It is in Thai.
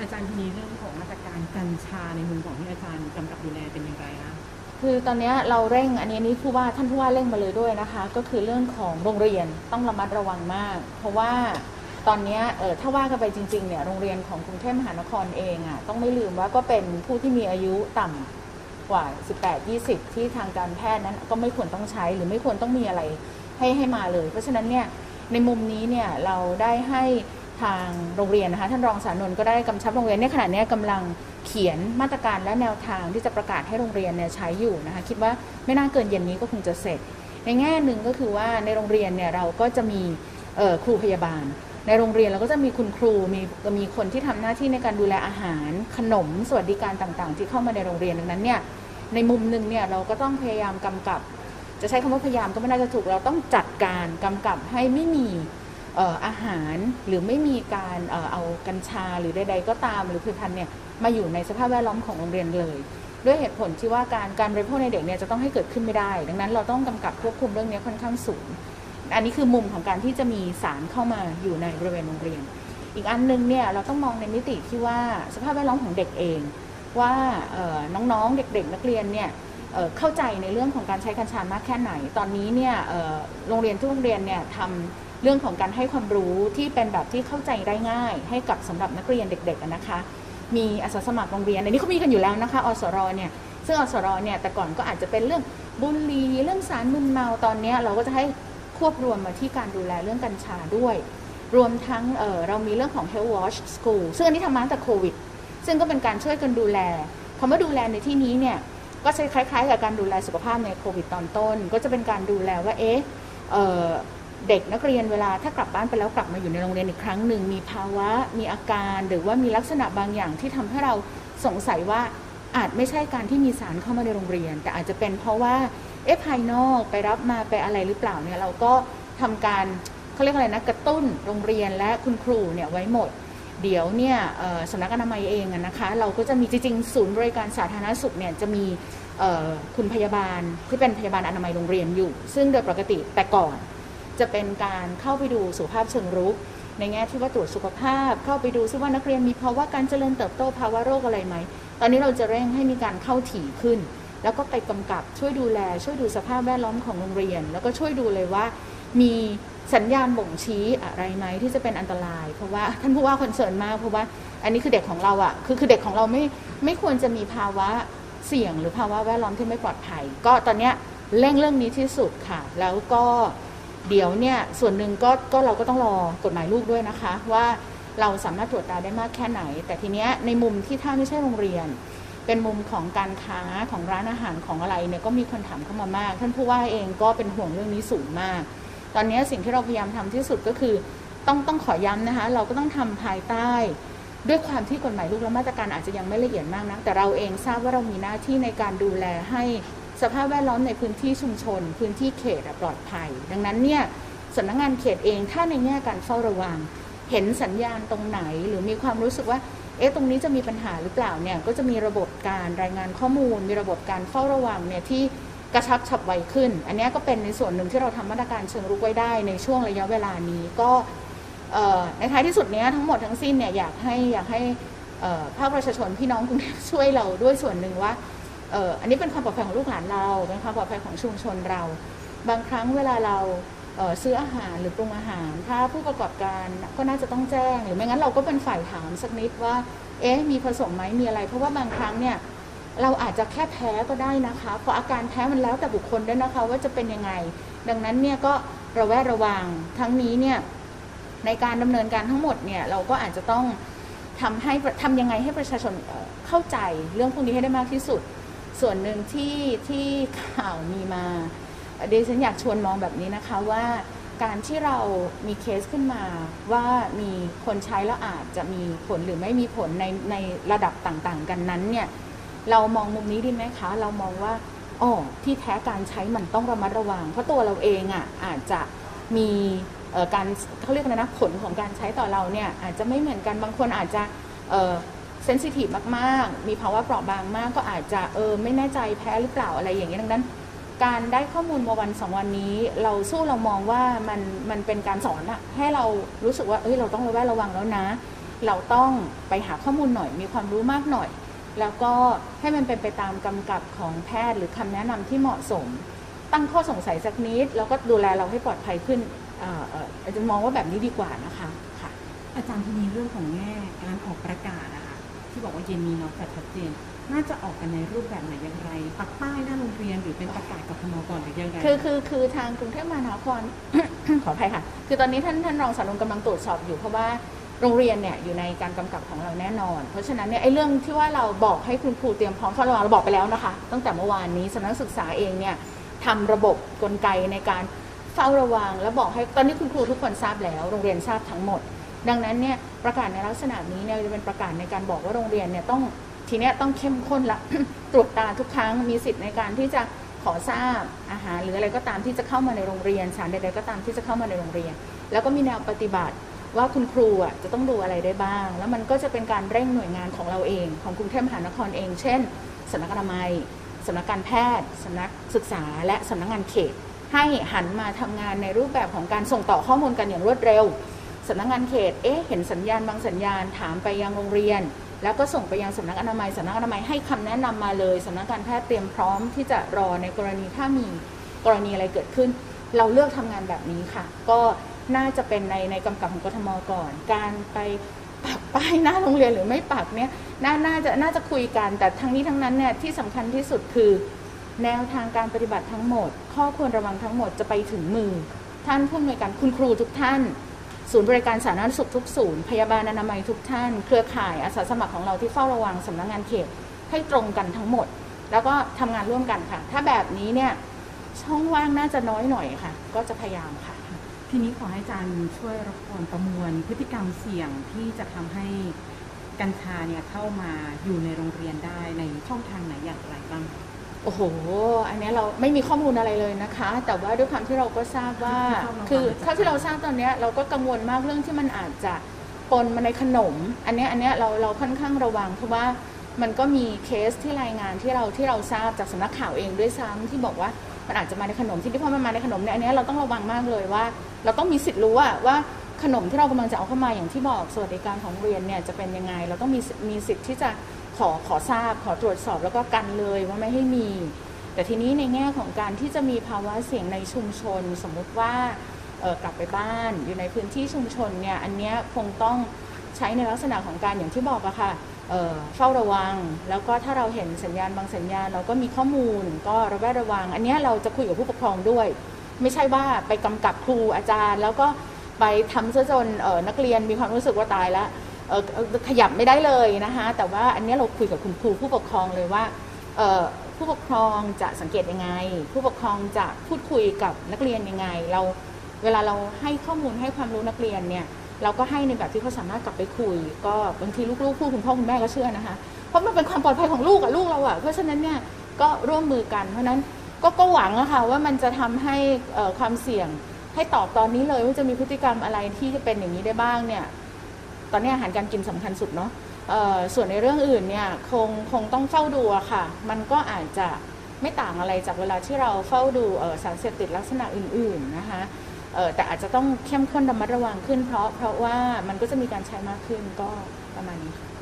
อาจารย์ทีนี้เรื่องของมาตรการกัญชาในมุมของที่อาจารย์กำกับดูแลเป็นอย่างไรคะคือตอนนี้เราเร่งอันนี้นี่ผู้ว่าท่านผู้ว่าเร่งมาเลยด้วยนะคะ ก็คือเรื่องของโรงเรียนต้องระมัดระวังมาก เพราะว่าตอนนี้เออถ้าว่ากันไปจริงๆเนี่ยโรงเรียนของกรุงเทพมหานครเองอะต้องไม่ลืมว่าก็เป็นผู้ที่มีอายุต่ำกว่า 18 20 ที่ทางการแพทย์นั้นก็ไม่ควรต้องใช้หรือไม่ควรต้องมีอะไรให้ให้มาเลย เพราะฉะนั้นเนี่ยในมุมนี้เนี่ยเราได้ให้ ทางโรงเรียนนะคะท่านรองสารนนท์ก็ได้กำชับโรงเรียนในขณะนี้ยกำลังเขียนมาตรการและแนวทางที่จะประกาศให้โรงเรียนเนี่ยใช้อยู่นะคะคิดว่าไม่น่าเกินเย็นนี้ก็คงจะเสร็จ ในแง่หนึ่งก็คือว่าในโรงเรียนเนี่ยเราก็จะมีครูพยาบาล ในโรงเรียนเราก็จะมีคุณครูมีมีคนที่ทำหน้าที่ในการดูแลอาหาร ขนมสวัสดิการต่างๆ ที่เข้ามาในโรงเรียนดังนั้นเนี่ยในมุมหนึ่งเนี่ยเราก็ต้องพยายามกำกับ จะใช้คำว่าพยายามก็ไม่น่าจะถูกเราต้องจัดการกำกับให้ไม่มี อาหารหรือไม่มีการเอากัญชาหรือใดๆก็ตาม หรือผลิตภัณฑ์เนี่ยมาอยู่ในสภาพแวดล้อมของโรงเรียนเลย ด้วยเหตุผลที่ว่าการการบริโภคในเด็กเนี่ยจะต้องให้เกิดขึ้นไม่ได้ ดังนั้นเราต้องกำกับควบคุมเรื่องนี้ค่อนข้างสูง อันนี้คือมุมของการที่จะมีสารเข้ามาอยู่ในบริเวณโรงเรียน อีกอันหนึงเนี่ยเราต้องมองในมิติที่ว่าสภาพแวดล้อมของเด็กเอง ว่าน้องๆเด็กๆ นักเรียนเนี่ยเข้าใจในเรื่องของการใช้กัญชามากแค่ไหน ตอนนี้เนี่ยโรงเรียนทุกโรงเรียนเนี่ยทำ เรื่องของการให้ความรู้ที่เป็นแบบที่เข้าใจได้ง่าย ให้กับสำหรับนักเรียนเด็กๆนะคะ มีอาสาสมัครโรงเรียนอันนี้เขามีกันอยู่แล้วนะคะอสรเนี่ยซึ่งอสรเนี่ยแต่ก่อนก็อาจจะเป็นเรื่องบุหรี่เรื่องสารมึนเมาตอนนี้เราก็จะให้ควบรวมมาที่การดูแลเรื่องกัญชาด้วย รวมทั้งเออเรามีเรื่องของ Health Watch School ซึ่งอันนี้ทำมาตั้งแต่โควิด ซึ่งก็เป็นการช่วยกันดูแลคำว่าดูแลในที่นี้เนี่ยก็จะคล้ายๆกับการดูแลสุขภาพในโควิดตอนต้น ก็จะเป็นการดูแลว่าเอ๊ะ เด็กนักเรียนเวลาถ้ากลับบ้านไปแล้วกลับมาอยู่ในโรงเรียนอีกครั้งหนึ่งมีภาวะมีอาการ หรือว่ามีลักษณะบางอย่างที่ทำให้เราสงสัยว่าอาจไม่ใช่การที่มีสารเข้ามาในโรงเรียน แต่อาจจะเป็นเพราะว่าเอ๊ะภายนอกไปรับมาไปอะไรหรือเปล่าเนี่ยเราก็ทำการเขาเรียกอะไรนะกระตุ้นโรงเรียนและคุณครูเนี่ยไว้หมด เดี๋ยวเนี่ยสำนักอนามัยเองนะคะ เราก็จะมีจริงๆศูนย์บริการสาธารณสุขเนี่ยจะมีคุณพยาบาลที่เป็นพยาบาลอนามัยโรงเรียนอยู่ ซึ่งโดยปกติแต่ก่อน จะเป็นการเข้าไปดูสุขภาพเชิงรุก ในแง่ที่ว่าตรวจสุขภาพ เข้าไปดูซิว่านักเรียนมีภาวะการเจริญเติบโตภาวะโรคอะไรไหม ตอนนี้เราจะเร่งให้มีการเข้าถี่ขึ้น แล้วก็ไปกำกับช่วยดูแล ช่วยดูสภาพแวดล้อมของโรงเรียน แล้วก็ช่วยดูเลยว่า มีสัญญาณบ่งชี้อะไรไหมที่จะเป็นอันตราย เพราะว่าท่านผู้ว่าคอนเซิร์นมากเพราะว่าอันนี้คือเด็กของเราอะ่ะคือคือเด็กของเราไม่ไม่ควรจะมีภาวะเสี่ยง หรือภาวะแวดล้อมที่ไม่ปลอดภัย ก็ตอนเนี้ยเร่งเรื่องนี้ที่สุดค่ะ แล้วก็ เดี๋ยวเนี่ยส่วนหนึ่งก็ก็เราก็ต้องรอกฎหมายลูกด้วยนะคะ ว่าเราสามารถตรวจตาได้มากแค่ไหน แต่ทีเนี้ยในมุมที่ถ้าไม่ใช่โรงเรียน เป็นมุมของการค้าของร้านอาหารของอะไรเนี่ยก็มีคนถามเข้ามามาก ท่านผู้ว่าเองก็เป็นห่วงเรื่องนี้สูงมาก ตอนนี้สิ่งที่เราพยายามทำที่สุดก็คือต้องต้องขอย้ำนะคะ เราก็ต้องทำภายใต้ ด้วยความที่กฎหมายลูกและมาตรการอาจจะยังไม่ละเอียดมากนะแต่เราเองทราบว่าเรามีหน้าที่ในการดูแลให้ สภาพแวดล้อมในพื้นที่ชุมชน พื้นที่เขตปลอดภัย ดังนั้นเนี่ยสำนักงานเขตเองถ้าในแง่การเฝ้าระวัง เห็นสัญญาณตรงไหน หรือมีความรู้สึกว่าเอ๊ะตรงนี้จะมีปัญหาหรือเปล่าเนี่ยก็จะมีระบบการรายงานข้อมูล มีระบบการเฝ้าระวังเนี่ยที่กระชับฉับไวขึ้น อันนี้ก็เป็นในส่วนหนึ่งที่เราทำมาตรการเชิงรุกไว้ได้ในช่วงระยะเวลานี้ก็ในท้ายที่สุดเนี้ยทั้งหมดทั้งสิ้นเนี่ยอยากให้อยากให้ภาคประชาชนพี่น้องกรุงเทพช่วยเราด้วยส่วนหนึ่งว่า อ่ออันนี้เป็นความปลอดภัยของลูกหลานเรา เป็นความปลอดภัยของชุมชนเรา บางครั้งเวลาเราเออซื้ออาหารหรือปรุงอาหาร ถ้าผู้ประกอบการก็น่าจะต้องแจ้ง หรือไม่งั้นเราก็เป็นฝ่ายถามสักนิดว่า เอ๊ะ มีผสมไหมมีอะไร เพราะว่าบางครั้งเนี่ยเราอาจจะแค่แพ้ก็ได้นะคะ เพราะอาการแพ้มันแล้วแต่บุคคลด้วยนะคะว่าจะเป็นยังไง ดังนั้นเนี่ยก็ระแวดระวัง ทั้งนี้เนี่ยในการดำเนินการทั้งหมดเนี่ยเราก็อาจจะต้องทำให้ทำยังไงให้ประชาชนเข้าใจเรื่องพวกนี้ให้ได้มากที่สุด ส่วนหนึ่งที่ที่ข่าวมีมาเดยวฉันอยากชวนมองแบบนี้นะคะว่าการที่เรามีเคสขึ้นมาว่ามีคนใช้แล้วอาจจะมีผลหรือไม่มีผลในในระดับต่างๆ กันนั้นเนี่ยเรามองมุมนี้ดีไหมคะ เรามองว่าอ๋อที่แท้การใช้มันต้องระมัดระวัง เพราะตัวเราเองอะอาจจะมีเอ่อการเขาเรียกอะไรนะผลของการใช้ต่อเราเนี่ยอาจจะไม่เหมือนกันบางคนอาจจะ เซนซิทีฟมากๆ มีภาวะเปราะบางมาก ก็อาจจะเออไม่แน่ใจแพ้หรือเปล่าอะไรอย่างเงี้ยดังนั้น การได้ข้อมูลมาวันสองวันนี้ เราสู้เรามองว่ามันมันเป็นการสอนอะให้เรารู้สึกว่าเอ้ยเราต้องระแวดระวังแล้วนะ เราต้องไปหาข้อมูลหน่อย มีความรู้มากหน่อย แล้วก็ให้มันเป็นไปตามกำกับของแพทย์หรือคำแนะนำที่เหมาะสม ตั้งข้อสงสัยสักนิด แล้วก็ดูแลเราให้ปลอดภัยขึ้นอาจจะมองว่าแบบนี้ดีกว่านะคะค่ะอาจารย์ทีนี้เรื่องของแง่การออกประกาศนะคะ ที่บอกว่าเย็นนี้เนาะแต่ชัดเจน น่าจะออกกันในรูปแบบไหนอย่างไร ปักป้ายหน้าโรงเรียนหรือเป็นประกาศกับพมก่อนหรือยังไง คือคือคือทางกรุงเทพมหานคร ขออภัยค่ะ คือตอนนี้ท่านท่านรองสารวงกำลังตรวจสอบอยู่เพราะว่าโรงเรียนเนี่ยอยู่ในการกำกับของเราแน่นอน เพราะฉะนั้นเนี่ยไอ้เรื่องที่ว่าเราบอกให้คุณครูเตรียมพร้อมเฝ้าระวังเราบอกไปแล้วนะคะ ตั้งแต่เมื่อวานนี้สำนักศึกษาเองเนี่ยทำระบบกลไกในการเฝ้าระวัง แล้วบอกให้ตอนนี้คุณครูทุกคนทราบแล้ว โรงเรียนทราบทั้งหมด ดังนั้นเนี่ยประกาศในลักษณะนี้เนี่ยจะเป็นประกาศในการบอกว่าโรงเรียนเนี่ยต้องทีเนี้ยต้องเข้มข้นละตรวจตาทุกครั้งมีสิทธิ์ในการที่จะขอทราบอาหารหรืออะไรก็ตามที่จะเข้ามาในโรงเรียนสารใดๆก็ตามที่จะเข้ามาในโรงเรียน แล้วก็มีแนวปฏิบัติว่าคุณครูอะจะต้องดูอะไรได้บ้าง แล้วมันก็จะเป็นการเร่งหน่วยงานของเราเอง ของกรุงเทพมหานครเอง เช่นสำนักอนามัยสำนักการแพทย์สำนักศึกษา และสำนักงานเขต ให้หันมาทำงานในรูปแบบของการส่งต่อข้อมูลกันอย่างรวดเร็ว สำนักงานเขต เอ๊ะ เห็นสัญญาณบางสัญญาณถามไปยังโรงเรียน แล้วก็ส่งไปยังสำนักอนามัยสำนักอนามัยให้คำแนะนำมาเลยสำนักการแพทย์เตรียมพร้อมที่จะรอในกรณีถ้ามีกรณีอะไรเกิดขึ้น เราเลือกทำงานแบบนี้ค่ะ ก็น่าจะเป็นในในกำกับของกทมก่อน การไปปักป้ายหน้าโรงเรียนหรือไม่ปักเนี่ยน่าน่าจะน่าจะคุยกัน แต่ทั้งนี้ทั้งนั้นเนี่ยที่สำคัญที่สุดคือ แนวทางการปฏิบัติทั้งหมด ข้อควรระวังทั้งหมดจะไปถึงมือ ท่านผู้อำนวยการคุณครูทุกท่าน ศูนย์บริการสาธารณสุขทุกศูนย์ พยาบาลอนามัยทุกท่าน เครือข่ายอาสาสมัครของเราที่เฝ้าระวังสำนักงานเขตให้ตรงกันทั้งหมด แล้วก็ทำงานร่วมกันค่ะ ถ้าแบบนี้เนี่ยช่องว่างน่าจะน้อยหน่อยค่ะ ก็จะพยายามค่ะ ทีนี้ขอให้อาจารย์ช่วยรบกวนประมวล พฤติกรรมเสี่ยงที่จะทำให้กัญชาเนี่ยเข้ามาอยู่ในโรงเรียนได้ในช่องทางไหนอย่างไรบ้าง โอ้โห อันเนี้ยเราไม่มีข้อมูลอะไรเลยนะคะ แต่ว่าด้วยความที่เราก็ทราบว่า คือเท่าที่เราทราบตอนเนี้ยเราก็กังวลมากเรื่องที่มันอาจจะปนมาในขนม อันเนี้ยอันเนี้ยเราเราค่อนข้างระวัง เพราะว่ามันก็มีเคสที่รายงานที่เราที่เราทราบจากสำนักข่าวเองด้วยซ้ำที่บอกว่ามันอาจจะมาในขนมที่ที่พอมันมาในขนมเนี่ยอันเนี้ยเราต้องระวังมากเลยว่า เราต้องมีสิทธิ์รู้ว่าว่าขนมที่เรากำลังจะเอาเข้ามาอย่างที่บอกสวัสดิการของโรงเรียนเนี่ยจะเป็นยังไง เราต้องมีสิทธิ์มีสิทธิ์ที่จะ ขอขอทราบขอตรวจสอบแล้วก็กันเลยว่าไม่ให้มี แต่ทีนี้ในแง่ของการที่จะมีภาวะเสี่ยงในชุมชน สมมุติว่าเออกลับไปบ้านอยู่ในพื้นที่ชุมชนเนี่ยอันเนี้ยคงต้องใช้ในลักษณะของการอย่างที่บอกอะค่ะเฝ้าระวัง แล้วก็ถ้าเราเห็นสัญญาณบางสัญญาณ เราก็มีข้อมูลก็ระแวดระวัง อันนี้เราจะคุยกับผู้ปกครองด้วย ไม่ใช่ว่าไปกำกับครูอาจารย์ แล้วก็ไปทำซะจนนักเรียนมีความรู้สึกว่าตายแล้ว ขยับไม่ได้เลยนะคะแต่ว่าอันนี้เราคุยกับคุณครูผู้ปกครองเลยว่าผู้ปกครองจะสังเกตยังไง ผู้ปกครองจะพูดคุยกับนักเรียนยังไง เราเวลาเราให้ข้อมูลให้ความรู้นักเรียนเนี่ยเราก็ให้ในแบบที่เขาสามารถกลับไปคุย ก็บางทีลูกๆพูดคุณพ่อคุณแม่ก็เชื่อนะคะเพราะมันเป็นความปลอดภัยของลูกกับลูกเราอะเพราะฉะนั้นเนี่ยก็ร่วมมือกันเพราะนั้นก็ก็หวังอะค่ะว่ามันจะทำให้ความเสี่ยงให้ตอบตอนนี้เลยว่าจะมีพฤติกรรมอะไรที่จะเป็นอย่างนี้ได้บ้างเนี่ย ตอนนี้อาหารการกินสำคัญสุดเนาะส่วนในเรื่องอื่นเนี่ยคงคงต้องเฝ้าดูอะค่ะ มันก็อาจจะไม่ต่างอะไรจากเวลาที่เราเฝ้าดูสารเสพติดลักษณะอื่น ๆนะคะแต่อาจจะต้องเข้มข้นระมัดระวังขึ้นเพราะเพราะว่ามันก็จะมีการใช้มากขึ้นก็ประมาณนี้ค่ะ